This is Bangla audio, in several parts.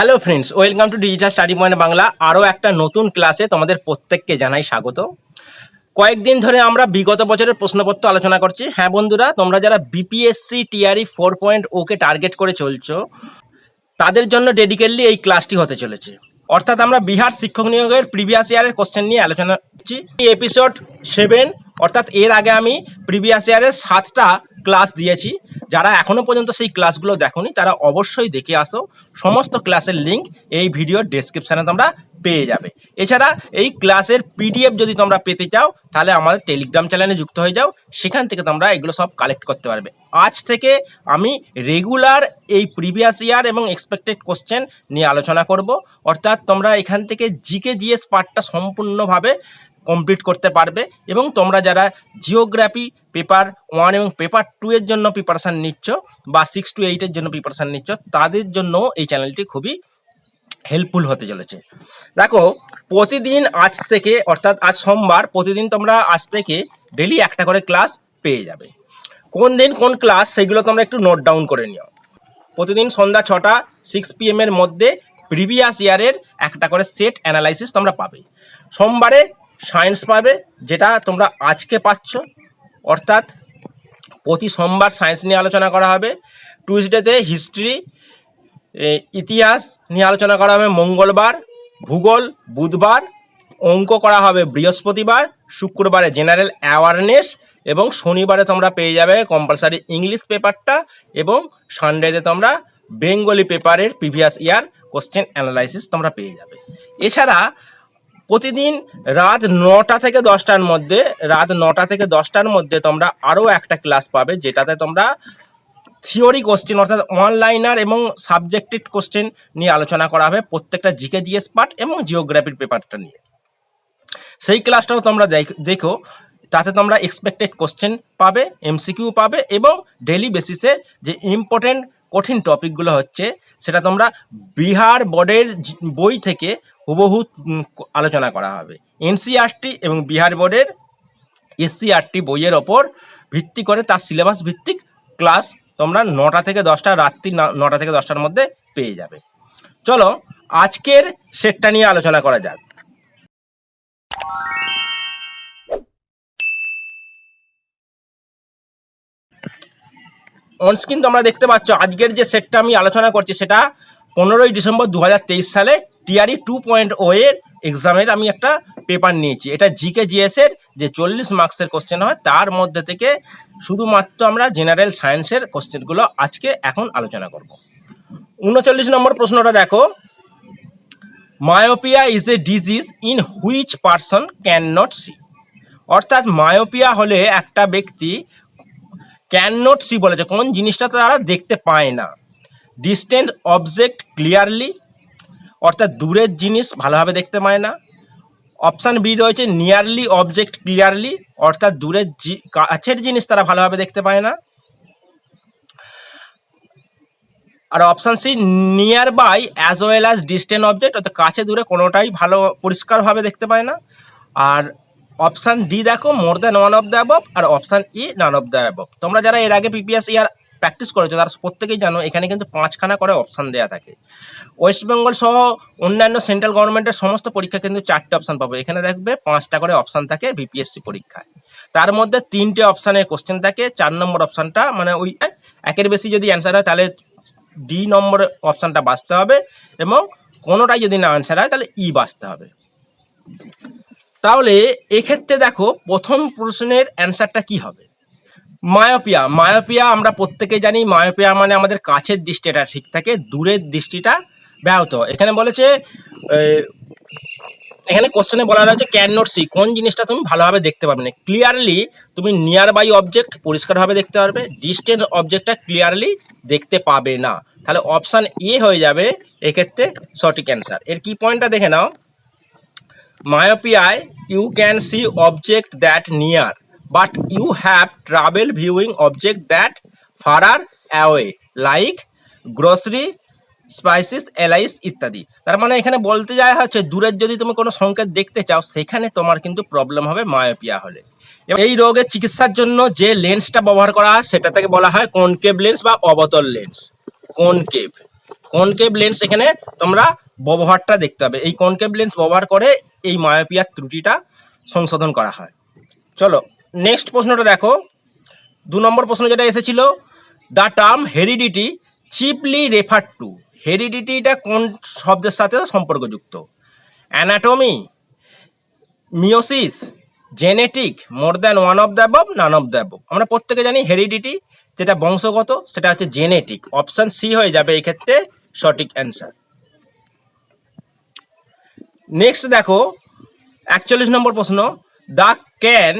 Hello friends welcome to digital study point Bangla আরও একটা নতুন ক্লাসে তোমাদের প্রত্যেককে জানাই স্বাগত। কয়েকদিন ধরে আমরা বিগত বছরের প্রশ্নপত্র আলোচনা করছি। হ্যাঁ বন্ধুরা, তোমরা যারা BPSC TRE four point okay target করে চলছো, তাদের জন্য ডেডিকেটলি এই ক্লাসটি হতে চলেছে। অর্থাৎ আমরা বিহার শিক্ষক নিয়োগের প্রিভিয়াস ইয়ারের কোশ্চেন নিয়ে আলোচনা করছি। এই এপিসোড সেভেন অর্থাৎ এর আগে আমি প্রিভিয়াস ইয়ারের সাতটা ক্লাস দিয়েছি। যারা এখনও পর্যন্ত সেই ক্লাসগুলো দেখোনি, তারা অবশ্যই দেখে আসো। সমস্ত ক্লাসের লিঙ্ক এই ভিডিওর ডেসক্রিপশানে তোমরা পেয়ে যাবে। এছাড়া এই ক্লাসের পিডিএফ যদি তোমরা পেতে চাও, তাহলে আমাদের টেলিগ্রাম চ্যানেলে যুক্ত হয়ে যাও। সেখান থেকে তোমরা এগুলো সব কালেক্ট করতে পারবে। আজ থেকে আমি রেগুলার এই প্রিভিয়াস ইয়ার এবং এক্সপেক্টেড কোশ্চেন নিয়ে আলোচনা করব। অর্থাৎ তোমরা এখান থেকে জিকে জিএস পার্টটা সম্পূর্ণভাবে কমপ্লিট করতে পারবে এবং তোমরা যারা জিওগ্রাফি পেপার ওয়ান এবং পেপার টু এর জন্য প্রিপারেশান নিচ্ছ বা সিক্স টু এইটের জন্য প্রিপারেশান নিচ্ছ, তাদের জন্য এই চ্যানেলটি খুবই হেল্পফুল হতে চলেছে। দেখো, প্রতিদিন আজ থেকে, অর্থাৎ আজ সোমবার, প্রতিদিন তোমরা আজ থেকে ডেলি একটা করে ক্লাস পেয়ে যাবে। কোন দিন কোন ক্লাস সেগুলো তোমরা একটু নোট ডাউন করে নিও। প্রতিদিন সন্ধ্যা ছটা সিক্স পিএম এর মধ্যে প্রিভিয়াস ইয়ারের একটা করে সেট অ্যানালাইসিস তোমরা পাবে। সোমবারে সায়েন্স পাবে, যেটা তোমরা আজকে পাচ্ছ। অর্থাৎ প্রতি সোমবার সায়েন্স নিয়ে আলোচনা করা হবে। টুইসডেতে হিস্ট্রি ইতিহাস নিয়ে আলোচনা করা হবে মঙ্গলবার, ভূগোল, বুধবার, অঙ্ক করা হবে বৃহস্পতিবার, শুক্রবারে জেনারেল অ্যাওয়ারনেস এবং শনিবারে তোমরা পেয়ে যাবে কম্পালসারি ইংলিশ পেপারটা এবং সানডেতে তোমরা বেঙ্গলি পেপারের প্রিভিয়াস ইয়ার কোশ্চেন অ্যানালাইসিস তোমরা পেয়ে যাবে। এছাড়া প্রতিদিন রাত নটা থেকে দশটার মধ্যে, রাত নটা থেকে দশটার মধ্যে তোমরা আরও একটা ক্লাস পাবে, যেটাতে তোমরা থিওরি কোশ্চেন অর্থাৎ অনলাইনার এবং সাবজেক্টেড কোশ্চেন নিয়ে আলোচনা করা হবে, প্রত্যেকটা জিকে জিএস পার্ট এবং জিওগ্রাফির পেপারটা নিয়ে। সেই ক্লাসটাও তোমরা দেখ- তাতে তোমরা এক্সপেক্টেড কোশ্চেন পাবে এমসিকিউ পাবে এবং ডেলি বেসিসে যে ইম্পর্টেন্ট কঠিন টপিকগুলো হচ্ছে সেটা তোমরা বিহার বোর্ডের বই থেকে হুবহু আলোচনা করা হবে। এনসিআরটি এবং বিহার বোর্ডের এসসিআরটি বইয়ের ওপর ভিত্তি করে তার সিলেবাস ভিত্তিক ক্লাস তোমরা নটা থেকে দশটা, রাত্রি নটা থেকে দশটার মধ্যে পেয়ে যাবে। চলো, আজকের সেটটা নিয়ে আলোচনা করা যাক। অনস্ক্রিন তোমরা দেখতে পাচ্ছ। আজকের যে সেটটা আমি আলোচনা করছি সেটা পনেরোই ডিসেম্বর দু হাজার তেইশ সালে টিআরই টু পয়েন্ট ও এর এক্সামের আমি একটা পেপার নিয়েছি। এটা জিকে জিএস এর যে চল্লিশ মার্কসের কোশ্চেন হয়, তার মধ্যে থেকে শুধুমাত্র আমরা জেনারেল সায়েন্সের কোশ্চেনগুলো আজকে এখন আলোচনা করব। উনচল্লিশ নম্বর প্রশ্নটা দেখো। Myopia is a disease in which person can not see অর্থাৎ মায়োপিয়া হলে একটা ব্যক্তি ক্যান নট সি বলেছে কোন জিনিসটা তারা দেখতে পায় না। ডিস্টেন্ট অবজেক্ট ক্লিয়ারলি অর্থাৎ দূরের জিনিস ভালোভাবে দেখতে পায় না। অপশান বি রয়েছে নিয়ারলি অবজেক্ট ক্লিয়ারলি অর্থাৎ দূরের কাছের জিনিস তারা ভালোভাবে দেখতে পায় না। আর option C near by as well as distant object অর্থাৎ কাছে দূরে কোনোটাই ভালো পরিষ্কারভাবে দেখতে পায় না। আর অপশান ডি দেখো more than one of the above R option E none of the above তোমরা যারা এর আগে পিপিএস ইয়ার প্র্যাকটিস করেছ, তারা প্রত্যেকেই জানো, এখানে কিন্তু পাঁচখানা করে অপশান দেওয়া থাকে। ওয়েস্ট বেঙ্গল সহ অন্যান্য সেন্ট্রাল গভর্নমেন্টের সমস্ত পরীক্ষা কিন্তু চারটে অপশান পাবে। এখানে দেখবে পাঁচটা করে অপশান থাকে বিপিএসসি পরীক্ষায়। তার মধ্যে তিনটে অপশানের কোশ্চেন থাকে, চার নম্বর অপশানটা মানে ওই একের বেশি যদি অ্যান্সার হয়, তাহলে ডি নম্বর অপশানটা বাঁচতে হবে এবং কোনোটাই যদি না অ্যান্সার হয়, তাহলে ই বাঁচতে হবে। তাহলে এক্ষেত্রে দেখো প্রথম প্রশ্নের অ্যান্সারটা কি হবে? মায়োপিয়া মায়োপিয়া আমরা প্রত্যেকে জানি, মায়োপিয়া মানে আমাদের কাছের দৃষ্টিটা ঠিক থাকে, দূরের দৃষ্টিটা ব্যাহত। এখানে বলেছে এখানে কোশ্চেনে বলা রয়েছে ক্যান নট সি কোন জিনিসটা তুমি ভালোভাবে দেখতে পাবে না? ক্লিয়ারলি তুমি নিয়ার বাই অবজেক্ট পরিষ্কারভাবে দেখতে পারবে ডিস্টেন্স অবজেক্টটা ক্লিয়ারলি দেখতে পাবে না। তাহলে অপশান এ হয়ে যাবে, এক্ষেত্রে সঠিক অ্যান্সার এর কি পয়েন্টটা দেখে নাও? Myopia, you can see object that near, but you have trouble viewing object that far away, like grocery spices allies ইত্যাদি। তার মানে এখানে বলতে যায় হচ্ছে দূরের যদি তুমি কোনো সংকেত দেখতে চাও, সেখানে তোমার কিন্তু প্রবলেম হবে মায়োপিয়া হলে। এই রোগের চিকিৎসার জন্য যে লেন্সটা ব্যবহার করা হয়, সেটা থেকে বলা হয় কনকেভ লেন্স বা অবতল লেন্স কনকেভ কনকেভ লেন্স এখানে তোমরা ব্যবহারটা দেখতে হবে এই কনকেভ লেন্স ব্যবহার করে এই মায়োপিয়ার ত্রুটিটা সংশোধন করা হয়। চলো নেক্সট প্রশ্নটা দেখো। দু নম্বর প্রশ্ন যেটা এসেছিল the term heredity chiefly refer to হেরিডিটিটা কোন শব্দের সাথে সম্পর্কযুক্ত? Anatomy meiosis genetic more than one of the above none of the above আমরা প্রত্যেকে জানি হেরিডিটি যেটা বংশগত, সেটা হচ্ছে জেনেটিক অপশান সি হয়ে যাবে এই ক্ষেত্রে সঠিক অ্যান্সার নেক্সট দেখো, একচল্লিশ নম্বর প্রশ্ন the can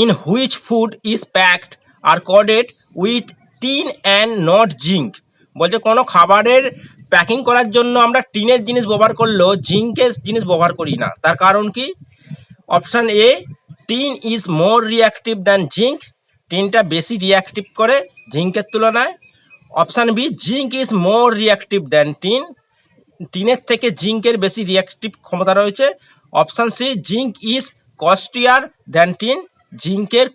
in which food is packed are coated with tin and not zinc বলছে, কোনো খাবারের প্যাকিং করার জন্য আমরা টিনের জিনিস ব্যবহার করলেও জিঙ্কের জিনিস ব্যবহার করি না। তার কারণ কি? Option A tin is more reactive than zinc টিনটা বেশি রিয়াক্টিভ করে জিঙ্কের তুলনায়। Option B zinc is more reactive than tin টিনের থেকে জিঙ্কের বেশি রিয়াক্টিভ ক্ষমতা রয়েছে। Option C zinc is costlier than tin জিঙ্কের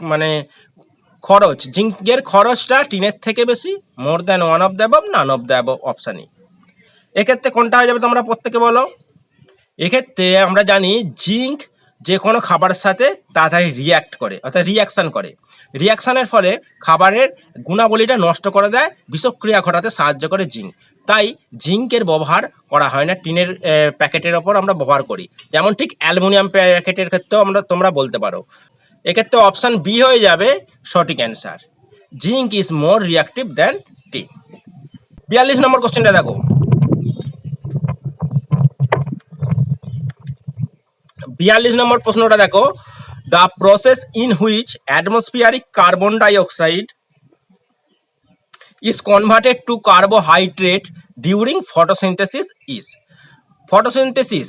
মানে খরচ, জিঙ্কের খরচটা টিনের থেকে বেশি more than one of the above none of the above অপশানই এক্ষেত্রে কোনটা হয়ে যাবে তোমরা প্রত্যেকে বলো? এক্ষেত্রে আমরা জানি জিঙ্ক যে কোনো খাবারের সাথে তাড়াতাড়ি রিয়াক্ট করে, অর্থাৎ রিয়াকশান করে। রিয়াকশানের ফলে খাবারের গুণাবলীটা নষ্ট করে দেয়, বিষক্রিয়া ঘটাতে সাহায্য করে জিঙ্ক। তাই জিঙ্কের ব্যবহার করা হয় না, টিনের প্যাকেটের ওপর আমরা ব্যবহার করি। যেমন ঠিক অ্যালুমিনিয়াম প্যাকেটের ক্ষেত্রেও আমরা, তোমরা বলতে পারো। এক্ষেত্রে অপশান বি হয়ে যাবে সঠিক answer zinc is more reactive than টি বিয়াল্লিশ নম্বর কোশ্চেনটা দেখো। বিয়াল্লিশ নম্বর প্রশ্নটা দেখো। The process in which atmospheric carbon dioxide is converted to carbohydrate during photosynthesis is photosynthesis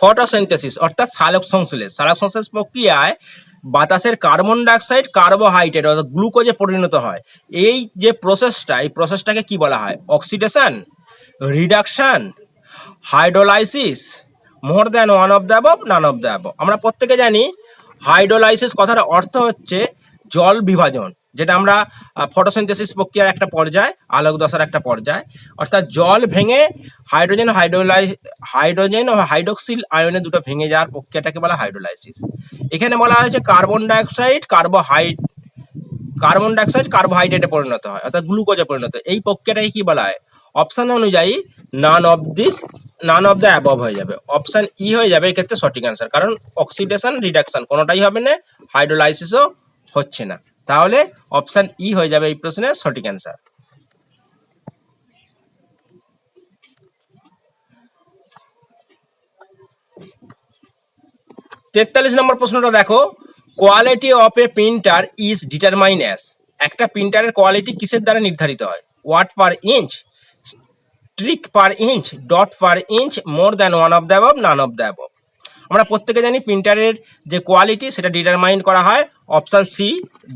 photosynthesis অর্থাৎ সালোক সংশ্লেষ। সালোক সংশ্লেষ প্রক্রিয়ায় বাতাসের কার্বন ডাইঅক্সাইড কার্বোহাইড্রেট অর্থাৎ গ্লুকোজে পরিণত হয়। এই যে প্রসেসটা এই প্রসেসটাকে কি বলা হয়? Oxidation reduction hydrolysis more than one of the above, none of the above. আমরা প্রত্যেকে জানি হাইড্রোলাইসিস কথার অর্থ হচ্ছে জল বিভাজন, যেটা আমরা ফটোসিনথেসিস প্রক্রিয়ার একটা পর্যায় আলোক দশার একটা পর্যায়। অর্থাৎ জল ভেঙে হাইড্রোজেন, হাইড্রোলাই, হাইড্রোজেন ও হাইড্রোক্সিল আয়নে দুটো ভেঙে যাওয়ার প্রক্রিয়াটাকে বলা হাইড্রোলাইসিস। এখানে বলা হয়েছে কার্বন ডাইঅক্সাইড, কার্বোহাইড, কার্বন ডাইঅক্সাইড, কার্বোহাইড্রেটে পরিণত হয়, অর্থাৎ গ্লুকোজে পরিণত হয়। এই প্রক্রিয়াটাকে কি বলা হয়? অপশান অনুযায়ী none of this none of the above হয়ে যাবে। অপশন ই হয়ে যাবে এক্ষেত্রে সঠিক অ্যান্সার কারণ অক্সিডেশন রিডাকশন কোনোটাই হবে না হাইড্রোলাইসিসও হচ্ছে না। তাহলে অপশন ই হয়ে যাবে এই প্রশ্নের সঠিক অ্যান্সার তেতাল্লিশ নম্বর প্রশ্নটা দেখো quality of a printer is determine as একটা প্রিন্টারের কোয়ালিটি কিসের দ্বারা নির্ধারিত হয়? Watt per inch trick per inch dot per inch more than one of the none of the above আমরা প্রত্যেকে জানি প্রিন্টারের যে কোয়ালিটি সেটা ডিটারমাইন করা হয় option C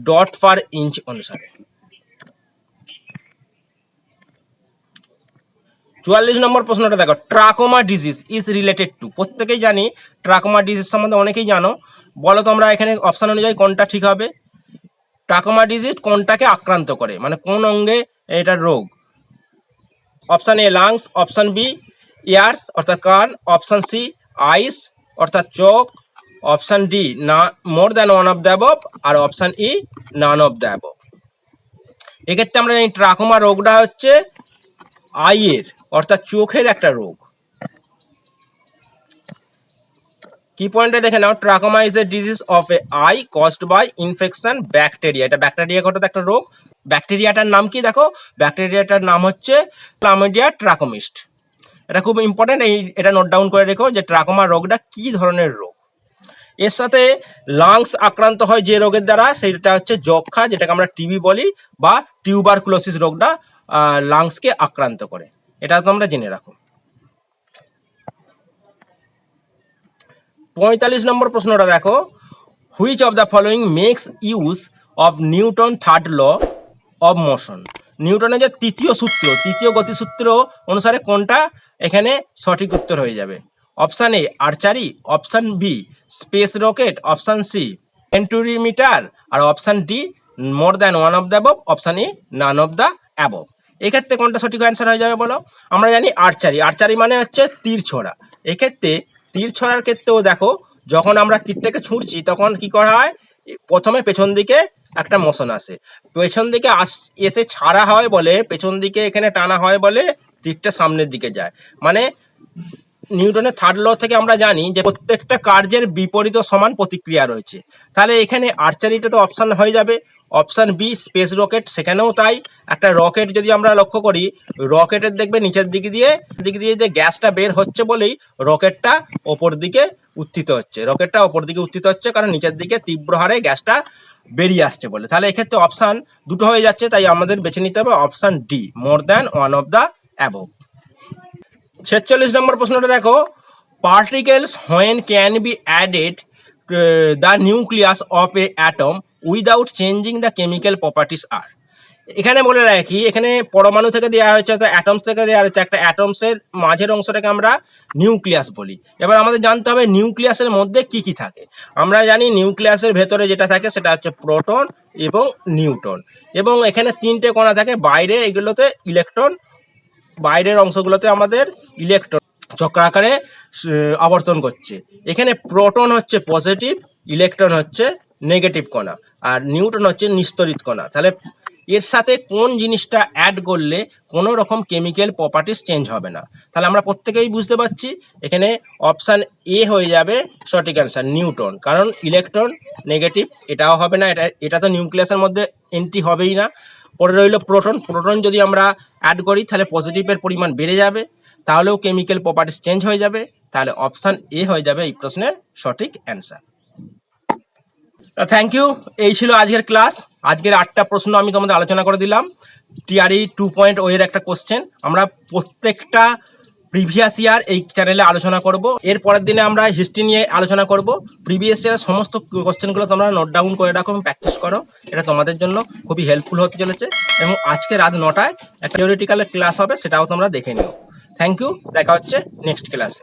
dot per inch অনুসারে। চুয়াল্লিশ নম্বর প্রশ্নটা দেখো trachoma disease is related to প্রত্যেকেই জানি ট্রাকোমা ডিজিজ সম্বন্ধে অনেকেই জানো। বলো তোমরা এখানে অপশান অনুযায়ী কোনটা ঠিক হবে? ট্রাকোমা ডিজিজ কোনটাকে আক্রান্ত করে? মানে কোন অঙ্গে এটার রোগ? Option A lungs option B ears অর্থাৎ কান. অপশন সি আইস অর্থাৎ চোখ. অপশন ডি না more than one of the above R option E none of the above এক্ষেত্রে আমরা জানি ট্রাকোমা রোগটা হচ্ছে আইয়ের, অর্থাৎ চোখের একটা রোগ। কি পয়েন্টে দেখে নাও? Trachoma is a disease of a eye caused by infection bacteria এটা ব্যাকটেরিয়া ঘটত একটা রোগ। ব্যাকটেরিয়াটার নাম কি দেখো? ব্যাকটেরিয়াটার নাম হচ্ছে ক্লামিডিয়া ট্রাকোমিস্ট এটা খুব ইম্পর্টেন্ট এই এটা নোট ডাউন করে রেখো যে ট্রাকোমা রোগটা কি ধরনের রোগ? এর সাথে লাংস আক্রান্ত হয় যে রোগের দ্বারা সেটা হচ্ছে যক্ষা যেটাকে আমরা টিবি বলি, বা টিউবারকুলোসিস রোগটা লাংসকে আক্রান্ত করে। এটা তোমরা জেনে রাখো। পঁয়তাল্লিশ নম্বর প্রশ্নটা দেখো। Which of the following makes use of Newton third law of motion নিউটনের যে তৃতীয় সূত্র, তৃতীয় গতিসূত্র অনুসারে কোনটা? এখানে সঠিক উত্তর হয়ে যাবে। Option A archery option B space rocket option C venturimeter R option D more than one of the above option E none of the above এক্ষেত্রে কোনটা সঠিক অ্যান্সার হয়ে যাবে বলো? আমরা জানি আর্চারি আর্চারি মানে হচ্ছে তীর ছোড়া। এক্ষেত্রে তীর ছোড়ার ক্ষেত্রেও দেখো, যখন আমরা তীরটাকে ছুঁড়ছি, তখন কি করা হয়? প্রথমে পেছন দিকে একটা মোশন আসে পেছন দিকে আস, এসে ছাড়া হয় বলে, পেছন দিকে এখানে টানা হয় বলে তীরটা সামনের দিকে যায়। মানে নিউটনের থার্ড ল থেকে আমরা জানি যে প্রত্যেকটা কার্যের বিপরীত সমান প্রতিক্রিয়া রয়েছে। তাহলে এখানে আর্চারিটা তো অপশান হয়ে যাবে। অপশান বি স্পেস রকেট সেখানেও তাই। একটা রকেট যদি আমরা লক্ষ্য করি রকেটের দেখবে নিচের দিক দিয়ে দিক দিয়ে যে গ্যাসটা বের হচ্ছে বলেই রকেটটা ওপর দিকে উত্থিত হচ্ছে। রকেটটা ওপর দিকে উত্থিত হচ্ছে কারণ নিচের দিকে তীব্র হারে গ্যাসটা বেরিয়ে আসছে বলে। তাহলে এক্ষেত্রে অপশান দুটো হয়ে যাচ্ছে, তাই আমাদের বেছে নিতে হবে option D more than one of the above ছেচল্লিশ নম্বর প্রশ্নটা দেখো particles when can be added the nucleus of a atom without changing the chemical properties আর এখানে বলে রাখি, এখানে পরমাণু থেকে দেওয়া হয়েছে, অর্থাৎ অ্যাটমস থেকে দেওয়া হয়েছে একটা অ্যাটমসের মাঝের অংশটাকে আমরা নিউক্লিয়াস বলি। এবার আমাদের জানতে হবে নিউক্লিয়াসের মধ্যে কি কি থাকে। আমরা জানি নিউক্লিয়াসের ভেতরে যেটা থাকে সেটা হচ্ছে প্রোটন এবং নিউট্রন এবং এখানে তিনটে কণা থাকে, বাইরে এগুলোতে ইলেকট্রন বাইরের অংশগুলোতে আমাদের ইলেকট্রন চক্রাকারে আবর্তন করছে। এখানে প্রোটন হচ্ছে পজিটিভ ইলেকট্রন হচ্ছে নেগেটিভ কণা। আর নিউট্রন হচ্ছে নিস্তরিত কণা। তাহলে এর সাথে কোন জিনিসটা অ্যাড করলে কোনো রকম কেমিক্যাল প্রপার্টিস চেঞ্জ হবে না। তাহলে আমরা প্রত্যেকেই বুঝতে পারছি, এখানে অপশান এ হয়ে যাবে সঠিক অ্যান্সার নিউটন কারণ ইলেকট্রন নেগেটিভ এটাও হবে না, এটা এটা তো নিউক্লিয়াসের মধ্যে এন্ট্রি হবেই না। পরে রইল প্রোটন প্রোটন যদি আমরা অ্যাড করি, তাহলে পজিটিভের পরিমাণ বেড়ে যাবে, তাহলেও কেমিক্যাল প্রপার্টিস চেঞ্জ হয়ে যাবে। তাহলে অপশান এ হয়ে যাবে এই প্রশ্নের সঠিক অ্যান্সার থ্যাংক ইউ এই ছিল আজকের ক্লাস আজকের আটটা প্রশ্ন আমি তোমাদের আলোচনা করে দিলাম। টিআরই টু পয়েন্ট ও এর একটা কোশ্চেন আমরা প্রত্যেকটা প্রিভিয়াস ইয়ার এই চ্যানেলে আলোচনা করব। এর পরের দিনে আমরা হিস্ট্রি নিয়ে আলোচনা করব। প্রিভিয়াস ইয়ারের সমস্ত কোশ্চেনগুলো তোমরা নোট ডাউন করে রাখো প্র্যাকটিস করো। এটা তোমাদের জন্য খুবই হেল্পফুল হতে চলেছে এবং আজকে রাত নটায় একটা থিওরিটিক্যাল ক্লাস হবে, সেটাও তোমরা দেখে নিও। থ্যাংক ইউ দেখা হচ্ছে নেক্সট ক্লাসে